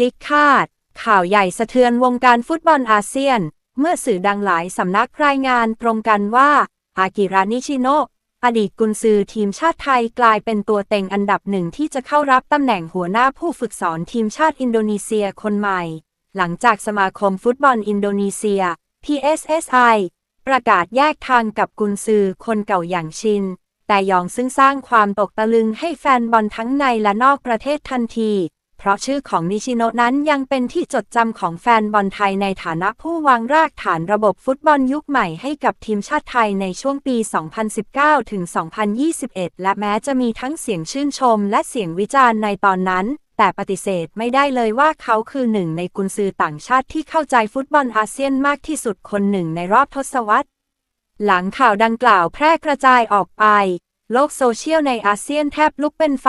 ลิกคาด ข่าวใหญ่สะเทือนวงการฟุตบอลอาเซียน เมื่อสื่อดังหลายสำนักรายงานตรงกันว่า อากิระนิชิโนะอดีตกุนซือทีมชาติไทยกลายเป็นตัวเต็งอันดับหนึ่งที่จะเข้ารับตำแหน่งหัวหน้าผู้ฝึกสอนทีมชาติอินโดนีเซียคนใหม่ หลังจากสมาคมฟุตบอลอินโดนีเซีย PSSI ประกาศแยกทางกับกุนซือคนเก่าอย่างชิน แต่ยองซึ่งสร้างความตกตะลึงให้แฟนบอลทั้งในและนอกประเทศทันที เพราะชื่อของนิชิโนะนั้นยังเป็นที่จดจำของแฟนบอลไทยในฐานะผู้วางรากฐานระบบฟุตบอลยุคใหม่ให้กับทีมชาติไทยในช่วงปี 2019 ถึง 2021 และแม้จะมีทั้งเสียงชื่นชมและเสียงวิจารณ์ในตอนนั้น แต่ปฏิเสธไม่ได้เลยว่าเขาคือหนึ่งในกุนซือต่างชาติที่เข้าใจฟุตบอลอาเซียนมากที่สุดคนหนึ่งในรอบทศวรรษ หลังข่าวดังกล่าวแพร่กระจายออกไป โลกโซเชียลในอาเซียนแทบลุกเป็นไฟ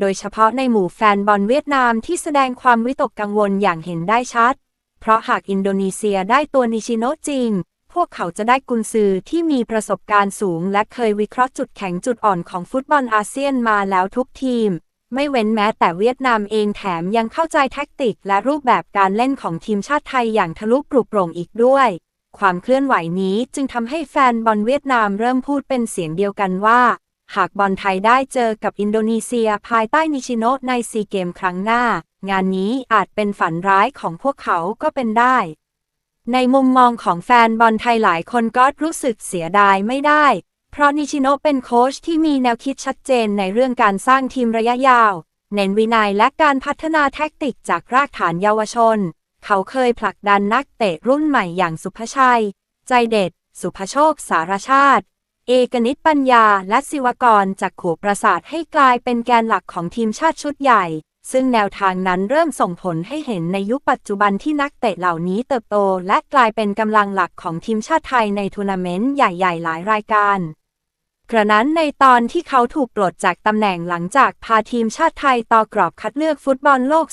โดยเฉพาะในหมู่แฟนบอลเวียดนามที่แสดงความวิตกกังวลอย่างเห็นได้ชัด เพราะหากอินโดนีเซียได้ตัวนิชิโนะจริง พวกเขาจะได้กุนซือที่มีประสบการณ์สูง และเคยวิเคราะห์จุดแข็งจุดอ่อนของฟุตบอลอาเซียนมาแล้วทุกทีม ไม่เว้นแม้แต่เวียดนามเองแถมยังเข้าใจแท็กติก และรูปแบบการเล่นของทีมชาติไทยอย่างทะลุปลุกโปร่งอีกด้วยความเคลื่อนไหวนี้จึงทำให้แฟนบอลเวียดนามเริ่มพูดเป็นเสียงเดียวกันว่า หากบอลไทยได้เจอกับอินโดนีเซียภายใต้นิชิโนะในซีเกมครั้งหน้า งานนี้อาจเป็นฝันร้ายของพวกเขาก็เป็นได้ ในมุมมองของแฟนบอลไทยหลายคนก็รู้สึกเสียดายไม่ได้ เพราะนิชิโนะเป็นโค้ชที่มีแนวคิดชัดเจนในเรื่องการสร้างทีมระยะยาว เน้นวินัยและการพัฒนาแท็กติกจากรากฐานเยาวชน เขาเคยผลักดันนักเตะรุ่นใหม่อย่างสุภชัย ใจเด็ด สุภโชคสารชาติ เอกนิตปัญญาและศิวกรจากขู่ประสาทให้กลายเป็นแกนหลักของทีมชาติชุดใหญ่ ซึ่งแนวทางนั้นเริ่มส่งผลให้เห็นในยุคปัจจุบันที่นักเตะเหล่านี้เติบโต และกลายเป็นกำลังหลักของทีมชาติไทยในทัวร์นาเมนต์ใหญ่ ๆ หลายรายการกระนั้นในตอนที่เขาถูกปลดจากตำแหน่งหลังจากพาทีมชาติไทยต่อกรอบคัดเลือกฟุตบอลโลก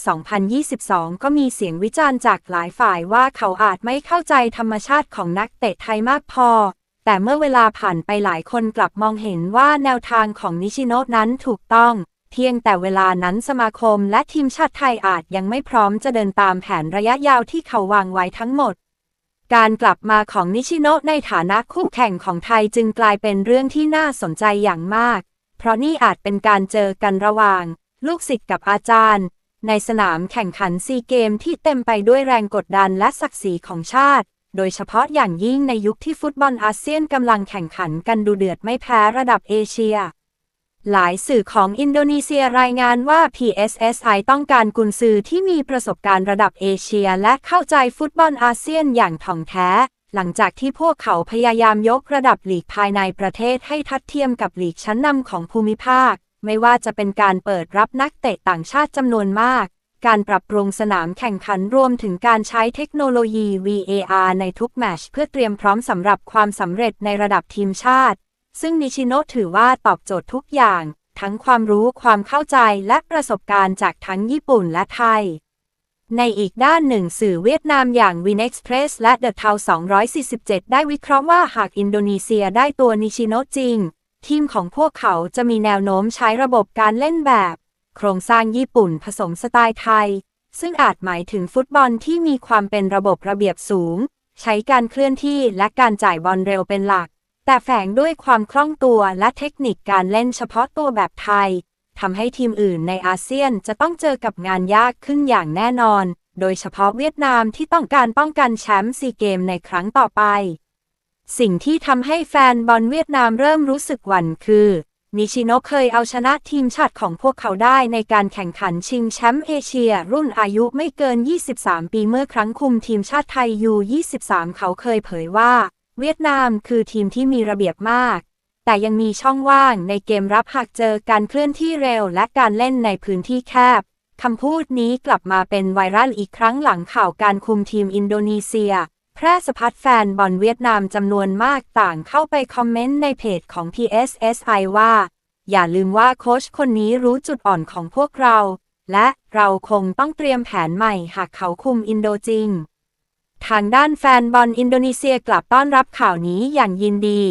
2022 ก็มีเสียงวิจารณ์จากหลายฝ่ายว่าเขาอาจไม่เข้าใจธรรมชาติของนักเตะไทยมากพอ แต่เมื่อเวลาผ่านไปหลายคนกลับมองเห็นว่าแนวทางของนิชิโนะนั้นถูกต้อง เพียงแต่เวลานั้นสมาคมและทีมชาติไทยอาจยังไม่พร้อมจะเดินตามแผนระยะยาวที่เขาวางไว้ทั้งหมด การกลับมาของนิชิโนะในฐานะคู่แข่งของไทยจึงกลายเป็นเรื่องที่น่าสนใจอย่างมาก เพราะนี่อาจเป็นการเจอกันระหว่าง ลูกศิษย์กับอาจารย์ ในสนามแข่งขันซีเกมที่เต็มไปด้วยแรงกดดันและศักดิ์ศรีของชาติ โดยเฉพาะอย่างยิ่งในยุคที่ฟุตบอลอาเซียนกำลังแข่งขันกันดูเดือดไม่แพ้ระดับเอเชีย หลายสื่อของอินโดนีเซียรายงานว่า PSSI ต้องการกุนซือที่มีประสบการณ์ระดับเอเชียและเข้าใจฟุตบอลอาเซียนอย่างถ่องแท้ หลังจากที่พวกเขาพยายามยกระดับลีกภายในประเทศให้ทัดเทียมกับลีกชั้นนำของภูมิภาค ไม่ว่าจะเป็นการเปิดรับนักเตะต่างชาติจำนวนมาก การปรับปรุงสนามแข่งขันรวมถึงการใช้เทคโนโลยี VAR ในทุกแมชเพื่อเตรียมพร้อมสำหรับความสำเร็จในระดับทีมชาติ ซึ่งนิชิโนะถือว่าตอบโจทย์ทุกอย่าง ทั้งความรู้ความเข้าใจและประสบการณ์จากทั้งญี่ปุ่นและไทยในอีกด้านหนึ่งสื่อเวียดนามอย่าง Win Express และ The t o w 247 ได้วิเคราะห์ว่าหากอินโดนีเซียได้ตัวนิชิโนะจริง ทีมของพวกเขาจะมีแนวโน้มใช้ระบบการเล่นแบบ โครงสร้างญี่ปุ่นผสมสไตล์ไทย ซึ่งอาจหมายถึงฟุตบอลที่มีความเป็นระบบระเบียบสูง ใช้การเคลื่อนที่และการจ่ายบอลเร็วเป็นหลัก แต่แฝงด้วยความคล่องตัวและเทคนิคการเล่นเฉพาะตัวแบบไทยทำให้ทีมอื่นในอาเซียนจะต้องเจอกับงานยากขึ้นอย่างแน่นอน โดยเฉพาะเวียดนามที่ต้องการป้องกันแชมป์ซีเกมในครั้งต่อไป สิ่งที่ทำให้แฟนบอลเวียดนามเริ่มรู้สึกหวั่นคือ นิชิโนเคยเอาชนะทีมชาติของพวกเขาได้ในการแข่งขันชิงแชมป์เอเชีย รุ่นอายุไม่เกิน 23 ปีเมื่อครั้งคุมทีมชาติไทยยู23 เขาเคยเผยว่า เวียดนามคือทีมที่มีระเบียบมาก แต่ยังมีช่องว่างในเกมรับหากเจอการเคลื่อนที่เร็วและการเล่นในพื้นที่แคบคำพูดนี้กลับมาเป็นไวรัลอีกครั้งหลังข่าวการคุมทีมอินโดนีเซีย แพร่สะพัดแฟนบอลเวียดนามจำนวนมากต่างเข้าไปคอมเมนต์ในเพจของ PSSI ว่า อย่าลืมว่าโค้ชคนนี้รู้จุดอ่อนของพวกเรา และเราคงต้องเตรียมแผนใหม่หากเขาคุมอินโดจริง ทางด้านแฟนบอลอินโดนีเซียกลับต้อนรับข่าวนี้อย่างยินดี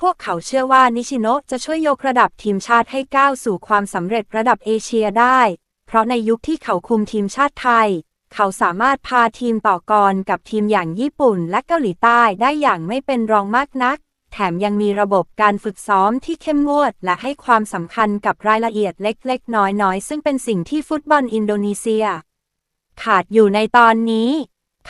พวกเขาเชื่อว่านิชิโนะจะช่วยยกระดับทีมชาติให้ก้าวสู่ความสำเร็จระดับเอเชียได้ เพราะในยุคที่เขาคุมทีมชาติไทย เขาสามารถพาทีมต่อกรกับทีมอย่างญี่ปุ่นและเกาหลีใต้ได้อย่างไม่เป็นรองมากนัก แถมยังมีระบบการฝึกซ้อมที่เข้มงวด และให้ความสำคัญกับรายละเอียดเล็กๆ น้อยๆ ซึ่งเป็นสิ่งที่ฟุตบอลอินโดนีเซีย ขาดอยู่ในตอนนี้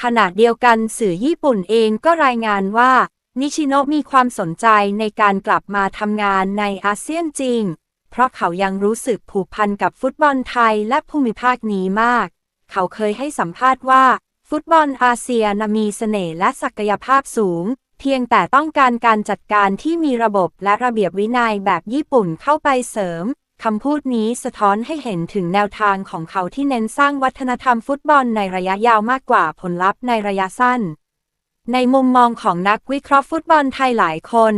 ขณะเดียวกันสื่อญี่ปุ่นเองก็รายงานว่า นิชิโนะมีความสนใจในการกลับมาทำงานในอาเซียนจริง เพราะเขายังรู้สึกผูกพันกับฟุตบอลไทยและภูมิภาคนี้มาก เขาเคยให้สัมภาษณ์ว่า ฟุตบอลอาเซียนมีเสน่ห์และศักยภาพสูง เพียงแต่ต้องการการจัดการที่มีระบบและระเบียบวินัยแบบญี่ปุ่นเข้าไปเสริมคำพูดนี้สะท้อนให้เห็นถึงแนวทางของเขาที่เน้นสร้างวัฒนธรรมฟุตบอลในระยะยาวมากกว่าผลลัพธ์ในระยะสั้น ในมุมมองของนักวิเคราะห์ฟุตบอลไทยหลายคน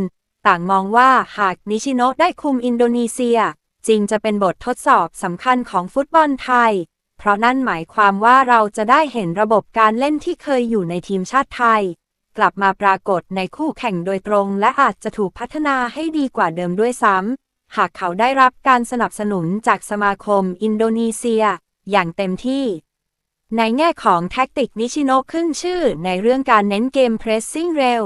ต่างมองว่าหากนิชิโนะได้คุมอินโดนีเซีย จริงจะเป็นบททดสอบสำคัญของฟุตบอลไทย ราะนั่นหมายความว่าเราจะได้เห็นระบบการเล่นที่เคยอยู่ในทีมชาติไทย กลับมาปรากฏในคู่แข่งโดยตรง และอาจจะถูกพัฒนาให้ดีกว่าเดิมด้วยซ้ำหากเขาได้รับการสนับสนุนจากสมาคมอินโดนีเซีย อย่างเต็มที่ในแง่ของแท็กติกนิชิโนขึ้นชื่อในเรื่องการเน้นเกมเพรสซิ่งเร็ว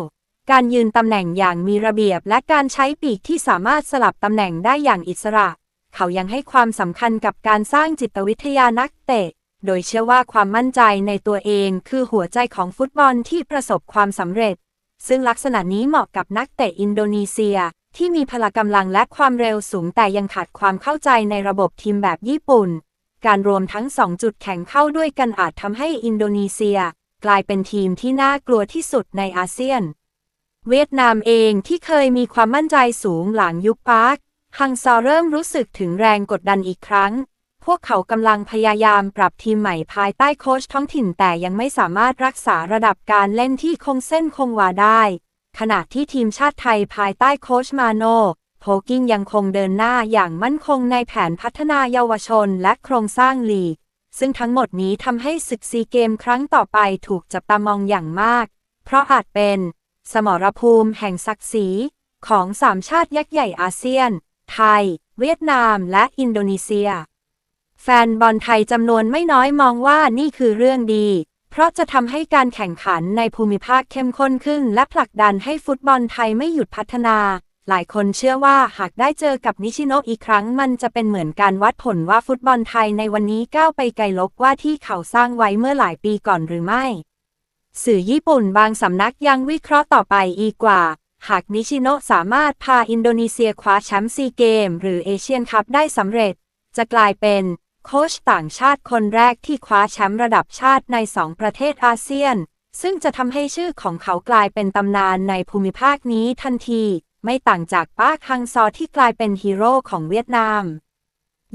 การยืนตำแหน่งอย่างมีระเบียบและการใช้ปีกที่สามารถสลับตำแหน่งได้อย่างอิสระ เขายังให้ความสำคัญกับการสร้างจิตวิทยานักเตะ โดยเชื่อว่าความมั่นใจในตัวเองคือหัวใจของฟุตบอลที่ประสบความสำเร็จ ซึ่งลักษณะนี้เหมาะกับนักเตะอินโดนีเซีย ที่มีพละกำลังและความเร็วสูงแต่ยังขาดความเข้าใจในระบบทีมแบบญี่ปุ่น การรวมทั้งสองจุดแข็งเข้าด้วยกันอาจทำให้อินโดนีเซีย กลายเป็นทีมที่น่ากลัวที่สุดในอาเซียน เวียดนามเองที่เคยมีความมั่นใจสูงหลังยุคปาร์ค ฮังซอเริ่มรู้สึกถึงแรงกดดันอีกครั้ง พวกเขากำลังพยายามปรับทีมใหม่ภายใต้โค้ชท้องถิ่นแต่ยังไม่สามารถรักษาระดับการเล่นที่คงเส้นคงวาได้ ขณะที่ทีมชาติไทยภายใต้โค้ชมาโนโพกิ้งยังคงเดินหน้าอย่างมั่นคงในแผนพัฒนาเยาวชนและโครงสร้างลีก ซึ่งทั้งหมดนี้ทำให้ศึกซีเกมครั้งต่อไปถูกจับตามองอย่างมาก เพราะอาจเป็น สมรภูมิแห่งศักดิ์ศรีของสามชาติยักษ์ใหญ่อาเซียน ไทย เวียดนาม และอินโดนีเซีย แฟนบอลไทยจำนวนไม่น้อยมองว่านี่คือเรื่องดี เพราะจะทำให้การแข่งขันในภูมิภาคเข้มข้นขึ้น และผลักดันให้ฟุตบอลไทยไม่หยุดพัฒนา หลายคนเชื่อว่าหากได้เจอกับนิชิโนอีกครั้ง มันจะเป็นเหมือนการวัดผลว่าฟุตบอลไทยในวันนี้ก้าวไปไกลลบว่าที่เขาสร้างไว้เมื่อหลายปีก่อนหรือไม่สื่อญี่ปุ่นบางสำนักยังวิเคราะห์ต่อไปอีกว่า หากนิชิโนะสามารถพาอินโดนีเซียคว้าแชมป์ซีเกม หรือเอเชียนคัพได้สำเร็จ จะกลายเป็นโค้ชต่างชาติคนแรกที่คว้าแชมป์ระดับชาติในสองประเทศอาเซียน ซึ่งจะทำให้ชื่อของเขากลายเป็นตำนานในภูมิภาคนี้ทันที ไม่ต่างจากป้าคังซอที่กลายเป็นฮีโร่ของเวียดนาม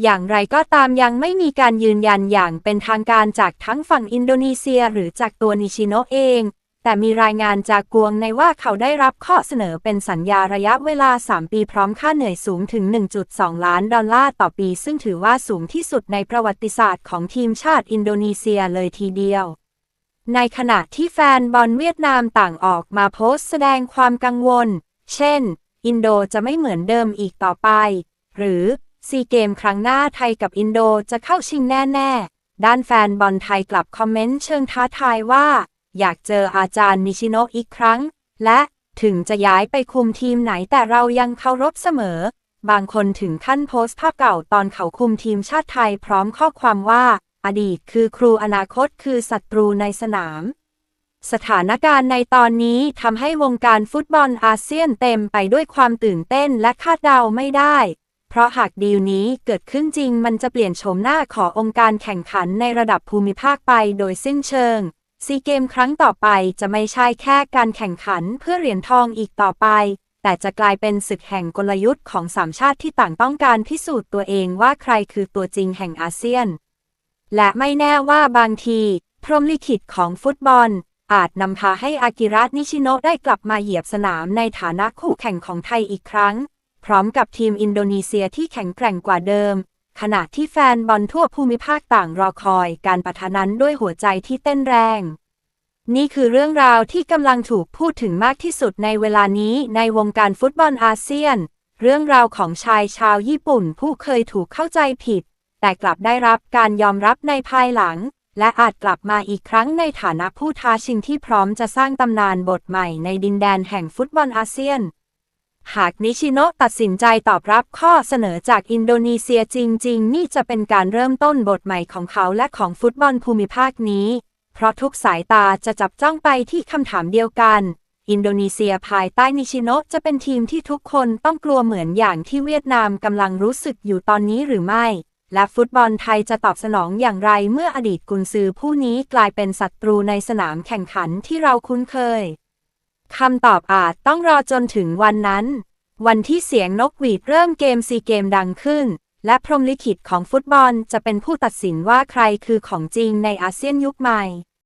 อย่างไรก็ตามยังไม่มีการยืนยันอย่างเป็นทางการจากทั้งฝั่งอินโดนีเซียหรือจากตัวนิชิโนะเอง แต่มีรายงานจากกวงในว่าเขาได้รับข้อเสนอเป็นสัญญาระยะเวลา 3 ปีพร้อมค่าเหนื่อยสูงถึง 1.2 ล้านดอลลาร์ต่อปี ซึ่งถือว่าสูงที่สุดในประวัติศาสตร์ของทีมชาติอินโดนีเซียเลยทีเดียว ในขณะที่แฟนบอลเวียดนามต่างออกมาโพสต์แสดงความกังวล เช่น อินโดจะไม่เหมือนเดิมอีกต่อไป หรือซีเกมครั้งหน้าไทยกับอินโดจะเข้าชิงแน่ ๆ ด้านแฟนบอลไทยกลับคอมเมนต์เชิงท้าทายว่า อยากเจออาจารย์นิชิโนะอีกครั้ง และถึงจะย้ายไปคุมทีมไหนแต่เรายังเคารพเสมอ บางคนถึงขั้นโพสต์ภาพเก่าตอนเขาคุมทีมชาติไทยพร้อมข้อความว่า อดีตคือครูอนาคตคือศัตรูในสนาม สถานการณ์ในตอนนี้ทำให้วงการฟุตบอลอาเซียนเต็มไปด้วยความตื่นเต้นและคาดเดาไม่ได้ เพราะหากดีลนี้เกิดขึ้นจริงมันจะเปลี่ยนโฉมหน้าขององค์การแข่งขันในระดับภูมิภาคไปโดยสิ้นเชิง ซีเกมครั้งต่อไปจะไม่ใช่แค่การแข่งขันเพื่อเหรียญทองอีกต่อไป แต่จะกลายเป็นศึกแห่งกลยุทธ์ของสามชาติที่ต่างต้องการพิสูจน์ตัวเองว่าใครคือตัวจริงแห่งอาเซียน และไม่แน่ว่าบางที พรหมลิขิตของฟุตบอล อาจนำพาให้อากิระนิชิโนะได้กลับมาเหยียบสนามในฐานะคู่แข่งของไทยอีกครั้ง พร้อมกับทีมอินโดนีเซียที่แข็งแกร่งกว่าเดิม ขณะที่แฟนบอลทั่วภูมิภาคต่างรอคอยการปะทะนั้นด้วยหัวใจที่เต้นแรง นี่คือเรื่องราวที่กำลังถูกพูดถึงมากที่สุดในเวลานี้ในวงการฟุตบอลอาเซียน เรื่องราวของชายชาวญี่ปุ่นผู้เคยถูกเข้าใจผิด แต่กลับได้รับการยอมรับในภายหลัง และอาจกลับมาอีกครั้งในฐานะผู้ท้าชิงที่พร้อมจะสร้างตำนานบทใหม่ในดินแดนแห่งฟุตบอลอาเซียน หากนิชิโนะตัดสินใจตอบรับข้อเสนอจากอินโดนีเซียจริง ๆ นี่จะเป็นการเริ่มต้นบทใหม่ของเขาและของฟุตบอลภูมิภาคนี้ เพราะทุกสายตาจะจับจ้องไปที่คำถามเดียวกัน อินโดนีเซียภายใต้นิชิโนะจะเป็นทีมที่ทุกคนต้องกลัวเหมือนอย่างที่เวียดนามกำลังรู้สึกอยู่ตอนนี้หรือไม่ และฟุตบอลไทยจะตอบสนองอย่างไรเมื่ออดีตกุนซือผู้นี้กลายเป็นศัตรูในสนามแข่งขันที่เราคุ้นเคย คำตอบอาจต้องรอจนถึงวันนั้น วันที่เสียงนกหวีดเริ่มเกมซีเกมดังขึ้น และพรมลิขิตของฟุตบอลจะเป็นผู้ตัดสินว่าใครคือของจริงในอาเซียนยุคใหม่